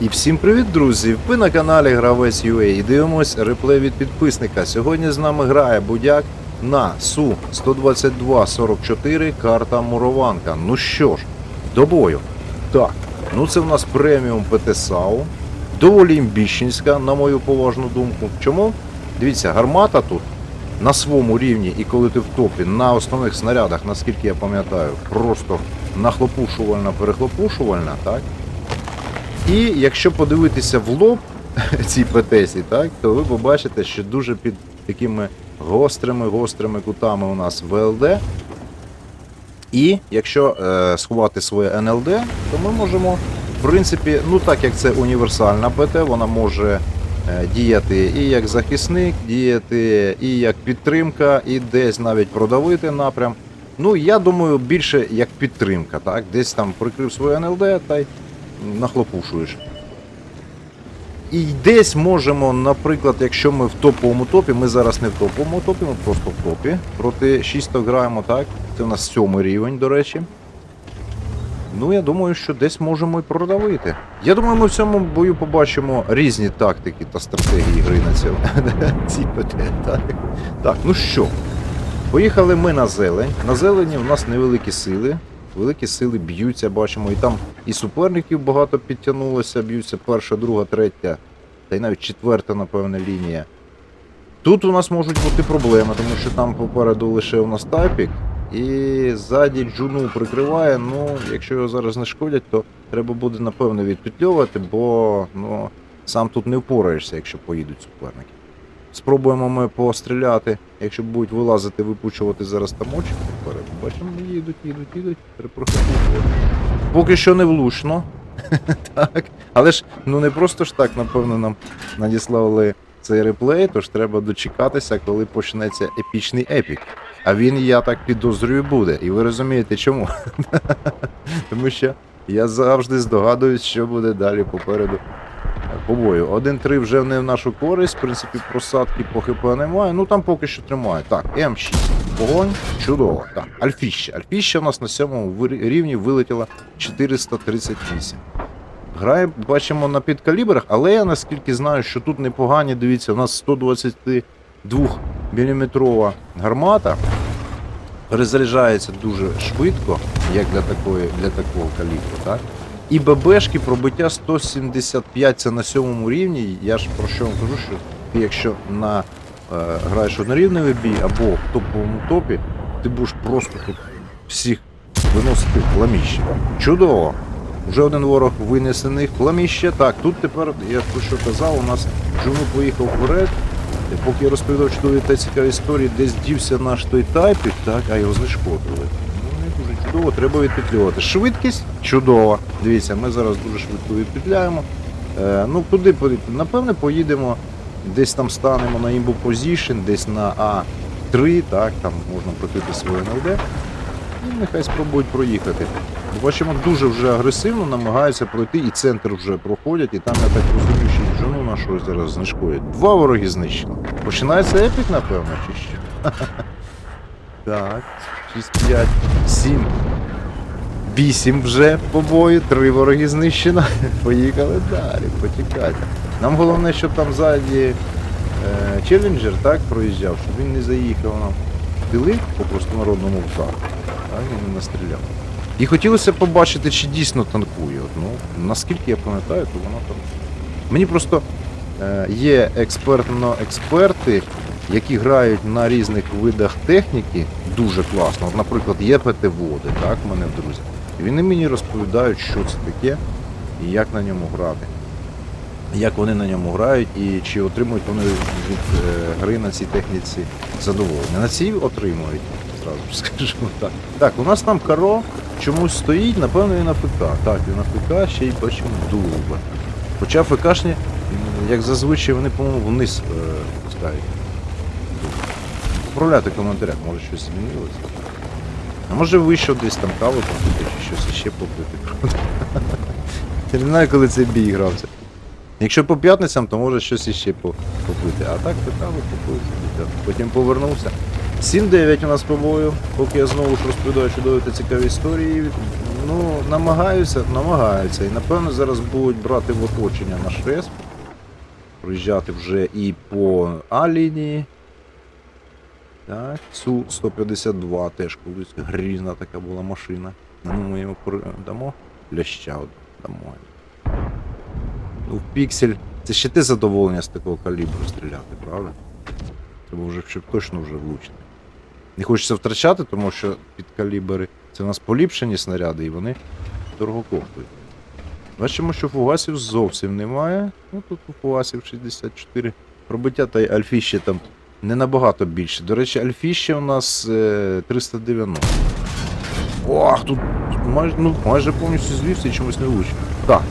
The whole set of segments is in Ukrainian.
І всім привіт, друзі! Ви на каналі Гравець UA і дивимось реплей від підписника. Сьогодні з нами грає будяк на Су 12244 карта Мурованка. Ну що ж, до бою. Так, ну це в нас преміум ПТСАУ. Доволі імбіщенська, на мою поважну думку. Чому? Дивіться, гармата тут на своєму рівні, і коли ти в топі, на основних снарядах, наскільки я пам'ятаю, просто нахлопушувальна, перехлопушувальна, так? І якщо подивитися в лоб цій ПТСі, так, то ви побачите, що дуже під такими гострими гострими кутами у нас ВЛД. І якщо е, сховати своє НЛД, то ми можемо, в принципі, ну так як це універсальна ПТ, вона може е, діяти і як захисник, діяти і як підтримка, і десь навіть продавити напрям. Ну, я думаю, більше як підтримка, так? Десь там прикрив своє НЛД та й нахлопушуєш. І десь можемо, наприклад, якщо ми в топовому топі, ми зараз не в топовому топі, ми просто в топі. Проти 600 граємо, так? Це у нас сьомий рівень, до речі. Ну, я думаю, що десь можемо і продавити. Я думаю, ми в цьому бою побачимо різні тактики та стратегії гри на цьому. Ці. Так, ну що, поїхали ми на зелень. На зелені у нас невеликі сили. Великі сили б'ються, бачимо, і там і суперників багато підтягнулося, б'ються перша, друга, третя, та й навіть четверта, напевне, лінія. Тут у нас можуть бути проблеми, тому що там попереду лише у нас тайпік, і ззаді джуну прикриває. Ну, якщо його зараз не шкодять, то треба буде, напевно, відпетльовувати, бо ну, сам тут не впораєшся, якщо поїдуть суперники. Спробуємо ми постріляти, якщо будуть вилазити, випучувати зараз там очі попереду. Бачимо, їдуть, їдуть, їдуть, перепрохопувати. Поки що не влучно. так. Але ж ну не просто ж так, напевно, нам надіслали цей реплей, тож треба дочекатися, коли почнеться епічний епік. А він, я так підозрюю, буде. І ви розумієте чому? Тому що я завжди здогадуюсь, що буде далі попереду по бою. 1-3 вже не в нашу користь, в принципі, просадки по ХП немає. Ну там поки що тримає. Так, М6. Вогонь, чудово. Так, Альфіща. Альфіща у нас на сьомому рівні вилетіла 438. Грає, бачимо, на підкалібрах, але я наскільки знаю, що тут непогані, дивіться, у нас 122 мм гармата. Перезаряджається дуже швидко, як для такої, для такого калібру, так? І ББшки пробиття 175 це на сьомому рівні. Я ж про що вам кажу, що ти якщо на, е, граєш однорівневий бій або в топовому топі, ти будеш просто тут всіх виносити пламіще. Чудово! Вже один ворог винесений в пламіще. Так, тут тепер, я про що казав, у нас Джуну поїхав вперед. Поки я розповідав чудові та цікаві історії, десь дівся наш той тайпік, так, а його знешкодили. Ну, чудово, треба відпетлювати. Швидкість чудова. Дивіться, ми зараз дуже швидко відпетляємо. Е, ну, куди поїдемо? Напевне, поїдемо, десь там станемо на імбу позішн, десь на А3, так, там можна прокрити своє НЛД. І нехай спробують проїхати. Бачимо, дуже вже агресивно намагаються пройти, і центр вже проходять, і там, я так розумію, що і жону нашу зараз знешкодять. Два вороги знищено. Починається епік, напевно, чи що? Так, 6, 5, 7. 8 вже по бою, три вороги знищено. Поїхали далі, потікати. Нам головне, щоб там ззаді е, челленджер так проїжджав, щоб він не заїхав нам тили по простонародному вдару. Так, він не настріляв. І хотілося побачити, чи дійсно танкує. Ну, наскільки я пам'ятаю, то вона танкує. Мені просто е, є експертно-експерти, які грають на різних видах техніки дуже класно. От, наприклад, є ПТ-води, так, в мене в друзі. І вони мені розповідають, що це таке і як на ньому грати. Як вони на ньому грають і чи отримують вони від е, гри на цій техніці задоволення. На цій отримують, зразу скажу так. Так, у нас там каро чомусь стоїть, напевно, і на ФК. Так, і на ФК ще й бачимо дуба. Хоча ФКшні, як зазвичай, вони, по-моєму, вниз е, пускають. Поправляйте в коментарях, може щось змінилося. А може вийшов десь там каву попити, чи щось іще попити. Я не знаю, коли цей бій грався. Якщо по п'ятницям, то може щось іще попити. А так то каву попив. Потім повернувся. 7-9 у нас по бою, поки я знову ж розповідаю чудові та цікаві історії. ну, намагаються, намагаються. І напевно зараз будуть брати в оточення наш респ. Проїжджати вже і по А-лінії. Так, Су-152 теж колись грізна така була машина. Ну, ми йому дамо ляща дамо. Ну, в піксель. Це ще те задоволення з такого калібру стріляти, правда? Треба вже щоб точно вже влучити. Не хочеться втрачати, тому що під калібри це у нас поліпшені снаряди, і вони дорого коштують. Бачимо, що фугасів зовсім немає. Ну тут у фугасів 64. Пробиття та й альфіще там не набагато більше. До речі, альфіще у нас е, 390. Ох, тут майже, ну, майже повністю звівся і чомусь не влучив. Так.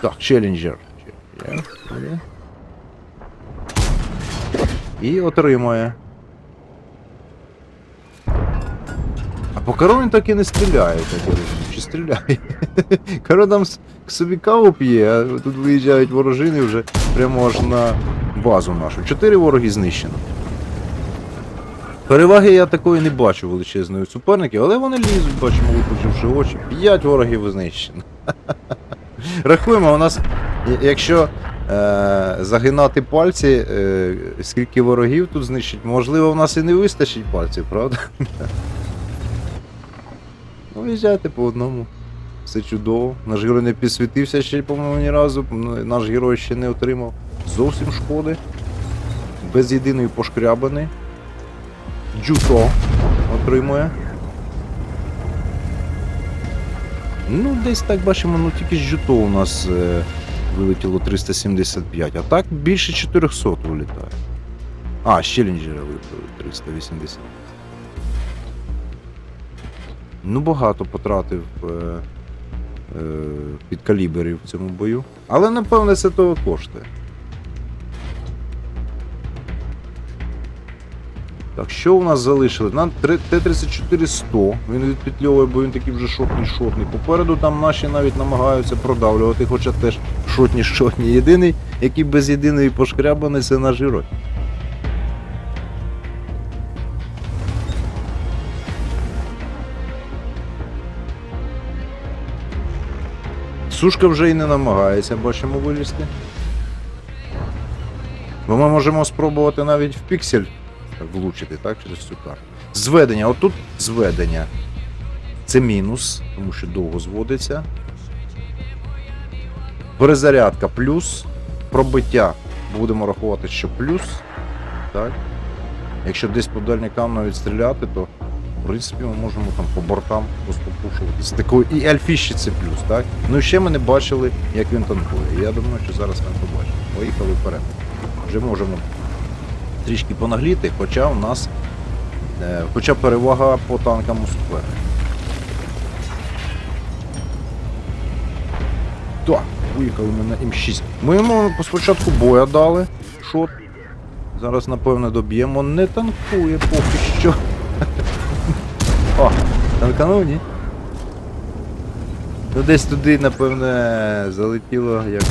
Так, челленджер. І отримує. А по Кару так і не стріляє, так я розумію. Чи стріляє? Каро там собі каву п'є, а тут виїжджають ворожини вже прямо аж на базу нашу. Чотири вороги знищено. Переваги я такої не бачу величезної суперників, але вони лізуть, бачимо, випучивши очі. П'ять ворогів знищено. Рахуємо, у нас, якщо е, загинати пальці, е, скільки ворогів тут знищить, можливо, в нас і не вистачить пальців, правда? Ну, виїжджайте по одному. Все чудово. Наш герой не підсвітився ще, по-моєму, ні разу. Ну, Наш герой ще не отримав зовсім шкоди. Без єдиної пошкрябини. Джуто отримує. Ну, десь так бачимо, ну тільки з Джуто у нас е, вилетіло 375, а так більше 400 вилітає. А, ще лінджера випили 380. Ну, багато потратив е, е, під каліберів в цьому бою. Але напевне це того коштує. Так, що у нас залишили? Нам Т-34 100. Він відпетльовує, бо він такий вже шотний шотний. Попереду там наші навіть намагаються продавлювати, хоча теж шотні шотні. Єдиний, який без єдиної пошкрябаний, це наш герой. Сушка вже і не намагається, бачимо вилізти. Бо ми можемо спробувати навіть в піксель влучити, так, через цю карту. Зведення, отут зведення. Це мінус, тому що довго зводиться. Перезарядка плюс. Пробиття будемо рахувати, що плюс. Так. Якщо десь по дальнякам навіть стріляти, то в принципі ми можемо там по бортам просто пушувати. Такою і альфіщі це плюс, так? Ну і ще ми не бачили, як він танкує. Я думаю, що зараз ми побачимо. Поїхали вперед. Вже можемо трішки понагліти, хоча у нас. Е, хоча перевага по танкам у суперника. Так, виїхали ми на М6. Ми йому спочатку боя дали. Шот. Зараз, напевно, доб'ємо. Не танкує поки що. О, танканув, ні? Ну десь туди, напевне, залетіло якось.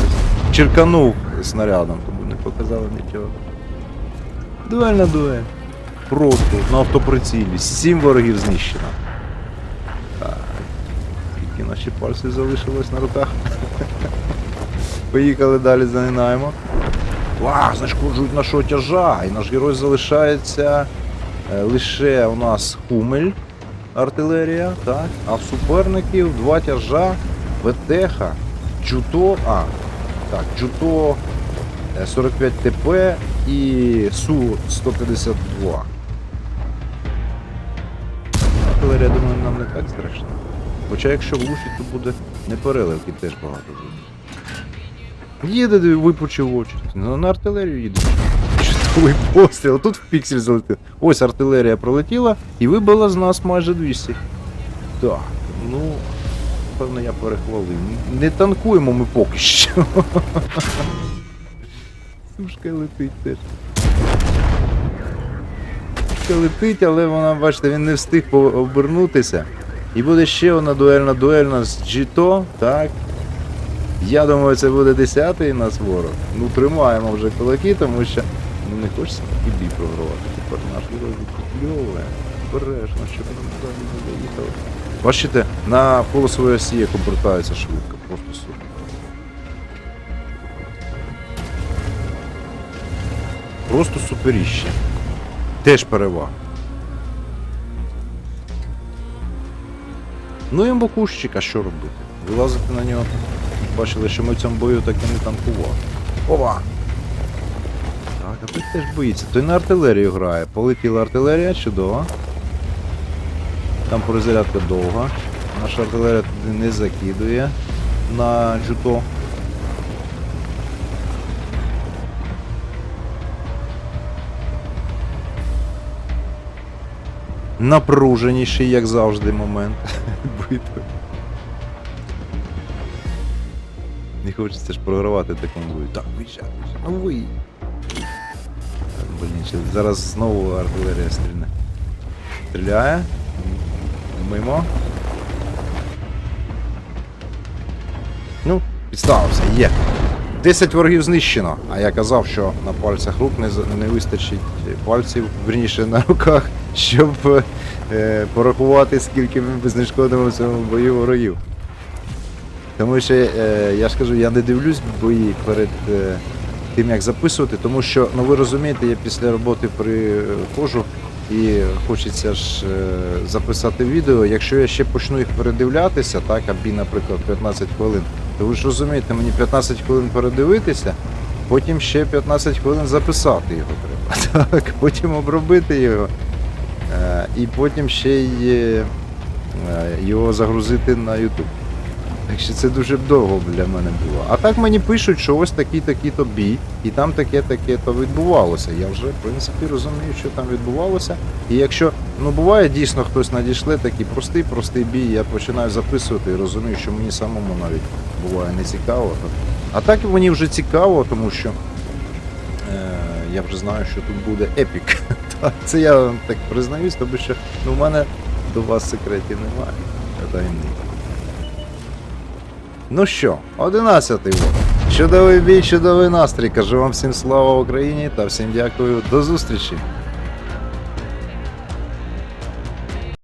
Черканув снарядом, тому не показало нічого. Дуель на дуель. Просто на автоприцілі. Сім ворогів знищено. Так. Тільки наші пальці залишилось на руках. Поїхали далі загинаємо. Вау, знешкоджують нашого тяжа. І наш герой залишається е, лише у нас Хумель, артилерія, так? А в суперників два тяжа, ВТХ, Джуто, а, так, Джуто е, 45 ТП і Су-152. Артилерія, думаю, нам не так страшно. Хоча якщо влучить, то буде не переливки теж багато буде. Їде, випучив очі. Ну, на артилерію їде. Чудовий постріл. Тут в піксель залетів. Ось артилерія пролетіла і вибила з нас майже 200. Так, ну, певно, я перехвалив. Не танкуємо ми поки що. Сушка летить теж. Сушка летить, але вона, бачите, він не встиг обернутися. І буде ще одна дуельна дуельна з Джіто, так. Я думаю, це буде 10-й нас ворог. Ну, тримаємо вже кулаки, тому що ну, не хочеться бій програвати. Тепер наш герой відпітльовує. Бережно, щоб нам туди не доїхали. Бачите, на полосовій осі як обертається швидко, просто Просто суперіще. Теж перевага. Ну і бокущика, що робити? Вилазити на нього. Бачили, що ми в цьому бою так і не танкували. Ова! Так, а той теж боїться. Той на артилерію грає. Полетіла артилерія, чудово. Там перезарядка довга. Наша артилерія туди не закидує на джуто. Напруженіший, як завжди, момент битви. Не хочеться ж програвати такому бою. Так, виїжджай, виїжджай. Ну ви. Блін, зараз знову артилерія стрільне. Стріляє. Мимо. Ну, підставився, є. 10 ворогів знищено. А я казав, що на пальцях рук не, не вистачить пальців, верніше на руках, щоб е, порахувати, скільки ми знешкодимо в цьому бою ворогів. Тому що е, я ж кажу, я не дивлюсь бої перед е, тим, як записувати, тому що, ну ви розумієте, я після роботи приходжу і хочеться ж е, записати відео. Якщо я ще почну їх передивлятися, так, а наприклад, 15 хвилин, то ви ж розумієте, мені 15 хвилин передивитися, потім ще 15 хвилин записати його треба. Так, потім обробити його. Е, і потім ще й е, його загрузити на YouTube. Так що це дуже довго для мене було. А так мені пишуть, що ось такий-такий то бій, і там таке-таке то відбувалося. Я вже, в принципі, розумію, що там відбувалося. І якщо ну буває дійсно хтось надійшли такий простий, простий бій, я починаю записувати і розумію, що мені самому навіть буває не цікаво. А так мені вже цікаво, тому що е, я вже знаю, що тут буде епік. Це я вам так признаюсь, тому що ну, в мене до вас секретів немає. Таємниць. Ну що, 11-й. Чудовий бій, чудовий настрій. Кажу вам всім слава Україні та всім дякую. До зустрічі.